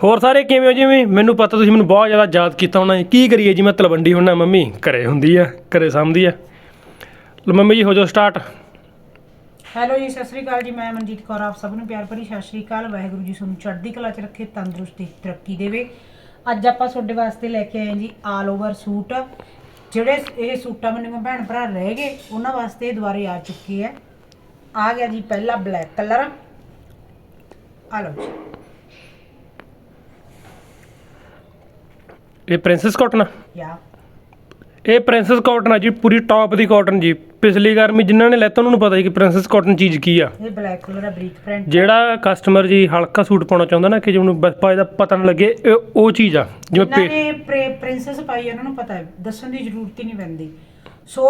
ਹੋਰ ਸਾਰੇ ਕਿਵੇਂ ਹੋ ਜਿਵੇਂ? ਮੈਨੂੰ ਪਤਾ ਤੁਸੀਂ ਮੈਨੂੰ ਬਹੁਤ ਜ਼ਿਆਦਾ ਯਾਦ ਕੀਤਾ ਹੋਣਾ ਹੈ। ਕੀ ਕਰੀਏ ਜੀ? ਮੈਂ ਤਲਵੰਡੀ ਹੁੰਨਾ ਮੰਮੀ। ਘਰੇ ਹੁੰਦੀ ਆ, ਘਰੇ ਸਾਂਭਦੀ ਆ। ਲਓ ਮੰਮੀ ਜੀ, ਹੋ ਜਾਓ ਸਟਾਰਟ ਹੈਲੋ ਜੀ, ਸਤਿ ਸ੍ਰੀ ਅਕਾਲ ਜੀ। ਮੈਂ ਮਨਜੀਤ ਕੌਰ, ਆਪ ਸਭ ਨੂੰ ਪਿਆਰ ਭਰੀ ਸਤਿ ਸ੍ਰੀ ਅਕਾਲ। ਵਾਹਿਗੁਰੂ ਜੀ ਤੁਹਾਨੂੰ ਚੜ੍ਹਦੀ ਕਲਾ 'ਚ ਰੱਖੇ, ਤੰਦਰੁਸਤੀ, ਤਰੱਕੀ ਦੇਵੇ। ਅੱਜ ਆਪਾਂ ਤੁਹਾਡੇ ਵਾਸਤੇ ਲੈ ਕੇ ਆਏ ਹਾਂ ਜੀ ਆਲ ਓਵਰ ਸੂਟ ਜਿਹੜੇ ਇਹ ਸੂਟਾਂ ਮੈਨੂੰ ਭੈਣ ਭਰਾ ਰਹਿ ਗਏ, ਉਹਨਾਂ ਵਾਸਤੇ ਇਹ ਦੁਬਾਰੇ ਆ ਚੁੱਕੇ ਹੈ। ਆ ਗਿਆ ਜੀ ਪਹਿਲਾ ਬਲੈਕ ਕਲਰ ਆ ਲਓ ਜੀ। ਇਹ ਪ੍ਰਿੰਸੈਸ ਕਾਟਨ ਯਾ। ਇਹ ਪ੍ਰਿੰਸੈਸ ਕਾਟਨ ਆ ਜੀ ਪੂਰੀ ਟੌਪ ਦੀ ਕਾਟਨ ਜੀ। ਪਿਛਲੀ ਗਰਮੀ ਜਿਨ੍ਹਾਂ ਨੇ ਲੈਤਾ ਉਹਨਾਂ ਨੂੰ ਪਤਾ ਸੀ ਕਿ ਪ੍ਰਿੰਸੈਸ ਕਾਟਨ ਚੀਜ਼ ਕੀ ਆ। ਇਹ ਬਲੈਕ ਕਲਰ ਹੈ ਬਰੀਕ ਪ੍ਰਿੰਟ ਜਿਹੜਾ ਕਸਟਮਰ ਜੀ ਹਲਕਾ ਸੂਟ ਪਾਉਣਾ ਚਾਹੁੰਦਾ ਨਾ ਕਿ ਜਿਹਨੂੰ ਬਸ ਪਾਏ ਦਾ ਪਤਾ ਨਾ ਲੱਗੇ ਇਹ ਉਹ ਚੀਜ਼ ਆ ਜਿਵੇਂ ਪੇ ਨੇ ਪ੍ਰਿੰਸੈਸ ਪਾਈ ਹੈ, ਉਹਨਾਂ ਨੂੰ ਪਤਾ ਹੈ ਦੱਸਣ ਦੀ ਜ਼ਰੂਰਤ ਹੀ ਨਹੀਂ ਪੈਂਦੀ। ਸੋ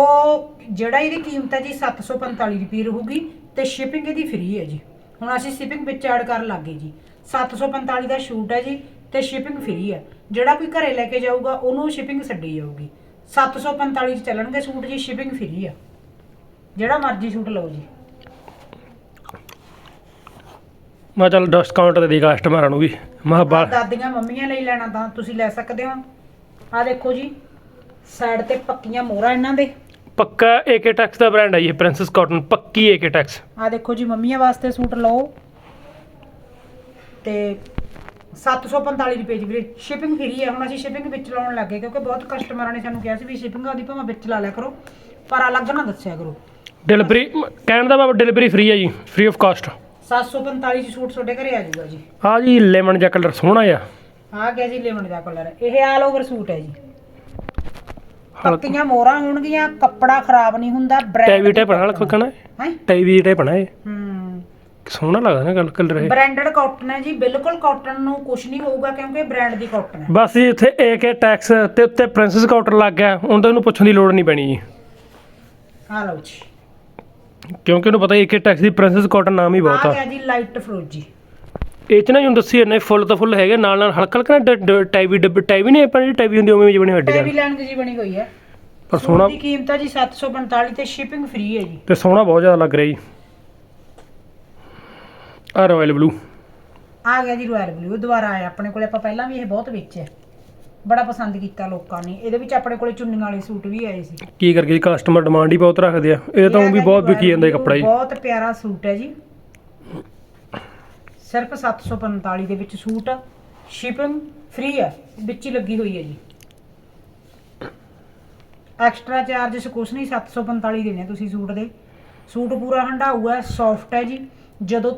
ਜਿਹੜਾ ਇਹਦੀ ਕੀਮਤ ਹੈ ਜੀ 745 ਰੁਪਏ ਰਹੂਗੀ ਤੇ ਸ਼ਿਪਿੰਗ ਇਹਦੀ ਫ੍ਰੀ ਹੈ ਜੀ। ਹੁਣ ਅਸੀਂ ਸ਼ਿਪਿੰਗ ਵਿੱਚ ਐਡ ਕਰਨ ਲੱਗੇ ਜੀ। 745 ਦਾ ਸ਼ੂਟ ਹੈ ਜੀ ਤੇ ਸ਼ਿਪਿੰਗ ਫ੍ਰੀ ਹੈ ਜਿਹੜਾ ਕੋਈ ਘਰੇ ਲੈ ਕੇ ਜਾਊਗਾ ਉਹਨੂੰ ਸ਼ਿਪਿੰਗ ਛੱਡੀ ਜਾਊਗੀ। 745 ਚ ਚੱਲਣਗੇ ਸੂਟ ਜੀ ਸ਼ਿਪਿੰਗ ਫ੍ਰੀ ਆ। ਜਿਹੜਾ ਮਰਜ਼ੀ ਸੂਟ ਲਓ ਜੀ। ਮੈਂ ਚੱਲ ਡਿਸਕਾਊਂਟ ਦੇ ਦੀ ਕਸਟਮਰਾਂ ਨੂੰ ਵੀ। ਮੈਂ ਬਾਲ ਦਾਦੀਆਂ ਮੰਮੀਆਂ ਲਈ ਲੈਣਾ ਤਾਂ ਤੁਸੀਂ ਲੈ ਸਕਦੇ ਹੋ। ਆ ਦੇਖੋ ਜੀ ਸਾਈਡ ਤੇ ਪੱਕੀਆਂ ਮੋਹਰਾਂ ਇਹਨਾਂ ਦੇ। ਪੱਕਾ ਏਕੇ ਟੈਕਸ ਦਾ ਬ੍ਰਾਂਡ ਹੈ ਇਹ ਪ੍ਰਿੰਸੈਸ ਕਾਟਨ ਪੱਕੀ ਏਕੇ ਟੈਕਸ ਆ ਦੇਖੋ ਜੀ ਮੰਮੀਆਂ ਵਾਸਤੇ ਸੂਟ ਲਓ। ਤੇ 745 ਰੁਪਏ ਜੀ ਵੀਰੇ। ਸ਼ਿਪਿੰਗ ਫ੍ਰੀ ਹੈ। ਹੁਣ ਅਸੀਂ ਸ਼ਿਪਿੰਗ ਵਿੱਚ ਲਾਉਣ ਲੱਗੇ ਕਿਉਂਕਿ ਬਹੁਤ ਕਸਟਮਰਾਂ ਨੇ ਸਾਨੂੰ ਕਿਹਾ ਸੀ ਵੀ ਸ਼ਿਪਿੰਗ ਆਦੀ ਭਾਵੇਂ ਵਿੱਚ ਲਾ ਲਿਆ ਕਰੋ ਪਰ ਅਲੱਗ ਨਾ ਦੱਸਿਆ ਕਰੋ। ਡਿਲੀਵਰੀ ਕਹਿਣ ਦਾ ਭਾਵ ਡਿਲੀਵਰੀ ਫ੍ਰੀ ਹੈ ਜੀ ਫ੍ਰੀ ਆਫ ਕਾਸਟ 745 ਚ ਸੂਟ ਤੁਹਾਡੇ ਘਰੇ ਆ ਜਾਊਗਾ ਜੀ। ਆ ਜੀ ਲੈਮਨ ਜਿਹਾ ਕਲਰ ਸੋਹਣਾ ਆ ਆ ਗਿਆ ਜੀ ਲੈਮਨ ਦਾ ਕਲਰ ਇਹ ਆਲ ਓਵਰ ਸੂਟ ਹੈ ਜੀ। ਪੱਕੀਆਂ ਮੋਹਰਾਂ ਹੋਣਗੀਆਂ ਕੱਪੜਾ ਖਰਾਬ ਨਹੀਂ ਹੁੰਦਾ ਟੈਵੀ ਟਾਈਪ ਨਾਲ ਖੋਕਣਾ ਹੈ। ਟੈਵੀ ਨਾ ਇਹ ਹੂੰ। ਸੋਹਣਾ ਲੱਗਦਾ ਨਾ ਗੱਲ ਕਲਰ ਇਹ। ਬ੍ਰਾਂਡਡ ਕਾਟਨ ਹੈ ਜੀ ਬਿਲਕੁਲ ਕਾਟਨ ਨੂੰ ਕੁਝ ਨਹੀਂ ਹੋਊਗਾ ਕਿਉਂਕਿ ਬ੍ਰਾਂਡ ਦੀ ਕਾਟਨ ਹੈ। ਬਸ ਜੀ ਇੱਥੇ ਏਕੇ ਟੈਕਸ ਤੇ ਉੱਤੇ ਪ੍ਰਿੰਸੈਸ ਕਾਟਨ ਲੱਗ ਗਿਆ ਹੁਣ ਤਾਂ ਉਹਨੂੰ ਪੁੱਛਣ ਦੀ ਲੋੜ ਨਹੀਂ ਪੈਣੀ ਜੀ। ਆ ਲਓ ਜੀ। ਕਿਉਂਕਿ ਉਹਨੂੰ ਪਤਾ ਏਕੇ ਟੈਕਸ ਦੀ ਪ੍ਰਿੰਸੈਸ ਕਾਟਨ ਨਾਮ ਹੀ ਬਹੁਤ ਆ। ਆ ਗਿਆ ਜੀ ਲਾਈਟ ਫਰੋਜੀ ਇਹ ਚ ਨਾ ਜਿਹਨੂੰ ਦੱਸੀ ਨੇ ਫੁੱਲ ਤਾਂ ਫੁੱਲ ਹੈਗੇ ਨਾਲ ਨਾਲ ਹਲਕਾ ਹਲਕਾ ਨਾ ਟੈਵੀ ਡੱਬੇ ਟੈਵੀ ਨਹੀਂ ਆਪਾਂ ਜਿਹੜੀ ਟੈਵੀ ਹੁੰਦੀ ਉਵੇਂ ਬਣੀ ਵੱਡੀ ਟੈਵੀ ਲੈਣ ਦੀ ਬਣੀ ਹੋਈ ਹੈ। ਪਰ ਸੋਹਣਾ ਦੀ ਕੀਮਤ ਹੈ ਜੀ 745 ਤੇ ਸ਼ਿਪਿੰਗ ਫ੍ਰੀ ਹੈ ਜੀ। ਤੇ ਸੋਹਣਾ ਬਹੁਤ ਜ਼ਿਆਦਾ ਲੱਗ ਰਿਹਾ ਜੀ। ਆ ਰਾਇਲ ਬਲੂ ਆ ਗਿਆ ਜੀ ਰਾਇਲ ਬਲੂ ਦੁਬਾਰਾ ਆਇਆ। ਆਪਣੇ ਕੋਲੇ ਆਪਾਂ ਪਹਿਲਾਂ ਵੀ ਇਹ ਬਹੁਤ ਵੇਚਿਆ। ਬੜਾ ਪਸੰਦ ਕੀਤਾ ਲੋਕਾਂ ਨੇ। ਇਹਦੇ ਵਿੱਚ ਆਪਣੇ ਕੋਲੇ ਚੁੰਨੀਆਂ ਵਾਲੇ ਸੂਟ ਵੀ ਆਏ ਸੀ। ਕੀ ਕਰਕੇ ਕਸਟਮਰ ਡਿਮਾਂਡ ਹੀ ਬਹੁਤ ਰੱਖਦੇ ਆ। ਇਹ ਤਾਂ ਊਂ ਵੀ ਬਹੁਤ ਵਿਕੀ ਜਾਂਦਾ ਇਹ ਕੱਪੜਾ ਜੀ। ਬਹੁਤ ਪਿਆਰਾ ਸੂਟ ਹੈ ਜੀ। ਸਿਰਫ 745 ਦੇ ਵਿੱਚ ਸੂਟ। ਸ਼ਿਪਿੰਗ ਫ੍ਰੀ ਹੈ ਵਿੱਚ ਹੀ ਲੱਗੀ ਹੋਈ ਹੈ ਜੀ। ਐਕਸਟਰਾ ਚਾਰजेस ਕੁਛ ਨਹੀਂ 745 ਦੇਣੇ ਤੁਸੀਂ ਸੂਟ ਦੇ। ਸੂਟ ਪੂਰਾ ਹੰਡਾਊ ਹੈ ਸੌਫਟ ਹੈ ਜੀ। ਜਦੋਂ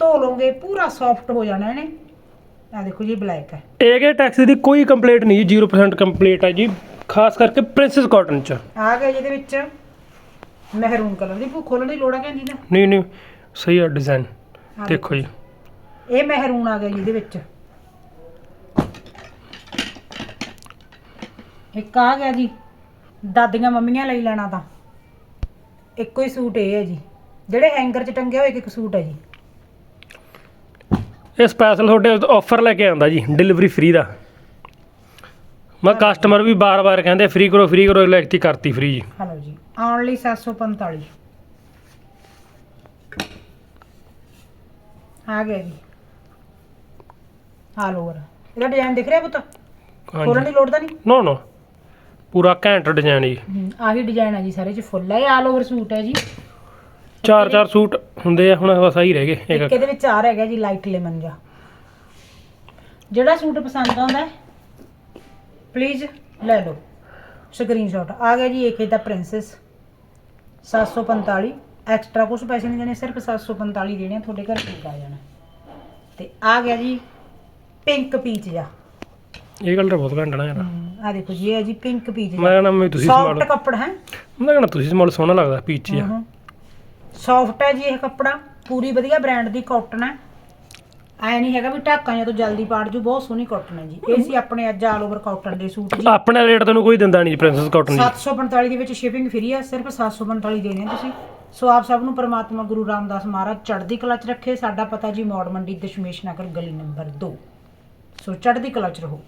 ਧੋ ਲੋਗੇ ਪੂਰਾ ਸੌਫਟ ਹੋ ਜਾਣਾ ਇਹਨੇ। ਆ ਦੇਖੋ ਜੀ ਬਲੈਕ ਹੈ। ਏਕੇ ਟੈਕਸ ਦੀ ਕੋਈ ਕੰਪਲੀਟ ਨਹੀਂ ਜੀ 0% ਕੰਪਲੀਟ ਹੈ ਜੀ। ਖਾਸ ਕਰਕੇ ਪ੍ਰਿੰਸੈਸ ਕਾਟਨ ਚ। ਆ ਗਿਆ ਜਿਹਦੇ ਵਿੱਚ ਮਹਿਰੂਨ ਕਲਰ ਦੀ। ਭੂ ਖੋਲਣ ਦੀ ਲੋੜ ਹੈ ਕਹਿੰਦੀ ਨਾ ਨਹੀਂ ਨਹੀਂ ਸਹੀ ਆ ਡਿਜ਼ਾਈਨ ਦੇਖੋ ਜੀ। ਇਹ ਮਹਿਰੂਨ ਆ ਗਿਆ ਜੀ ਇਹਦੇ ਵਿੱਚ। ਇੱਕ ਆ ਗਿਆ ਜੀ ਦਾਦੀਆਂ ਮੰਮੀਆਂ ਲਈ ਲੈਣਾ ਤਾਂ। ਇੱਕੋ ਹੀ ਸੂਟ ਇਹ ਹੈ ਜੀ। ਜਿਹੜੇ ਹੈਂਗਰ 'ਚ ਟੰਗੇ ਹੋਏ ਇੱਕ ਇੱਕ ਸੂਟ ਹੈ ਜੀ। ਇਹ ਸਪੈਸ਼ਲ ਤੁਹਾਡੇ ਆਫਰ ਲੈ ਕੇ ਆਉਂਦਾ ਜੀ ਡਿਲੀਵਰੀ ਫ੍ਰੀ ਦਾ। ਮੈਂ ਕਸਟਮਰ ਵੀ ਬਾਰ-ਬਾਰ ਕਹਿੰਦੇ ਫ੍ਰੀ ਕਰੋ ਫ੍ਰੀ ਕਰੋ ਇਲੈਕਟੀ ਕਰਤੀ ਫ੍ਰੀ ਜੀ। ਹਲੋ ਜੀ ਓਨਲੀ 745 ਆ ਗਿਆ ਜੀ। ਆਲ ਓਵਰ ਇਹਦਾ ਡਿਜ਼ਾਈਨ ਦਿਖ ਰਿਹਾ ਪੁੱਤ? ਖੋਲਣ ਦੀ ਲੋੜ ਤਾਂ ਨਹੀਂ? ਨੋ ਨੋ ਪੂਰਾ ਘੈਂਟ ਡਿਜ਼ਾਈਨ ਜੀ। ਆਹੀ ਡਿਜ਼ਾਈਨ ਹੈ ਜੀ ਸਾਰੇ ਚ ਫੁੱਲ ਹੈ ਆਲ ਓਵਰ ਸੂਟ ਹੈ ਜੀ। ਚਾਰ ਚਾਰ ਸੂਟ ਹੁੰਦੇ ਆ ਹੁਣ ਬਸ ਆਹੀ ਰਹਿ ਗਏ ਇੱਕ ਇੱਕ ਇਹਦੇ ਵਿੱਚ ਆ ਰਿਹਾ ਹੈਗਾ ਜੀ ਲਾਈਟ ਲੈਮਨ ਜਾ ਜਿਹੜਾ ਸੂਟ ਪਸੰਦ ਆਉਂਦਾ ਪਲੀਜ਼ ਲੈ ਲਓ। ਸਕਰੀਨਸ਼ਾਟ ਆ ਗਿਆ ਜੀ ਇੱਕ ਇਹਦਾ ਪ੍ਰਿੰਸੈਸ 745 ਐਕਸਟਰਾ ਕੁਝ ਪੈਸੇ ਨਹੀਂ ਦੇਣੇ ਸਿਰਫ 745 ਦੇਣੇ ਆ, ਤੁਹਾਡੇ ਘਰ ਸੂਟ ਆ ਜਾਣਾ। ਤੇ ਆ ਗਿਆ ਜੀ ਪਿੰਕ ਪੀਚ ਜਾ ਇਹ ਕਲਰ ਬਹੁਤ ਘੈਂਟ ਨਾ ਯਾਰ ਆ ਦੇਖੋ ਜੀ ਇਹ ਹੈ ਜੀ ਪਿੰਕ ਪੀਚ ਮੈਂ ਕਹਿੰਦਾ ਮੈਂ ਤੁਸੀਂ ਸੌਫਟ ਸਮਾਲ ਕੱਪੜਾ ਹੈ। ਮੈਂ ਕਹਿੰਦਾ ਤੁਸੀਂ ਸਮਾਲ ਸੋਹਣਾ ਲੱਗਦਾ ਪੀਚ ਜਿਹਾ। ਸੌਫਟ ਹੈ ਜੀ ਇਹ ਕੱਪੜਾ ਪੂਰੀ ਵਧੀਆ ਬ੍ਰਾਂਡ ਦੀ ਕਾਟਨ ਹੈ। ਐ ਨਹੀਂ ਹੈਗਾ ਵੀ ਢਾਕਾਂ ਜਦੋਂ ਜਲਦੀ ਪਾੜ ਜੂ ਬਹੁਤ ਸੋਹਣੀ ਕਾਟਨ ਹੈ ਜੀ। ਇਹ ਸੀ ਆਪਣੇ ਅੱਜ ਆਲ ਓਵਰ ਕਾਟਨ ਦੇ ਸੂਟ ਜੀ। ਆਪਣੇ ਰੇਟ ਤੈਨੂੰ ਕੋਈ ਦਿੰਦਾ ਨਹੀਂ ਪ੍ਰਿੰਸੈਸ ਕਾਟਨ ਜੀ। 745 ਦੇ ਵਿੱਚ ਸ਼ਿਪਿੰਗ ਫ੍ਰੀ ਹੈ ਸਿਰਫ 745 ਦੇਣੇ ਆ ਤੁਸੀਂ। ਸੋ ਆਪ ਸਭ ਨੂੰ ਪ੍ਰਮਾਤਮਾ ਗੁਰੂ ਰਾਮਦਾਸ ਮਹਾਰਾਜ ਚੜ੍ਹਦੀ ਕਲਾ ਚ ਰੱਖੇ। ਸਾਡਾ ਪਤਾ ਜੀ ਮੌੜ ਮੰਡੀ ਦਸ਼ਮੇਸ਼ ਨਗਰ ਗਲੀ ਨੰਬਰ 2 ਸੋ ਚੜ੍ਹਦੀ ਕਲਾ ਚ ਰਹੋ।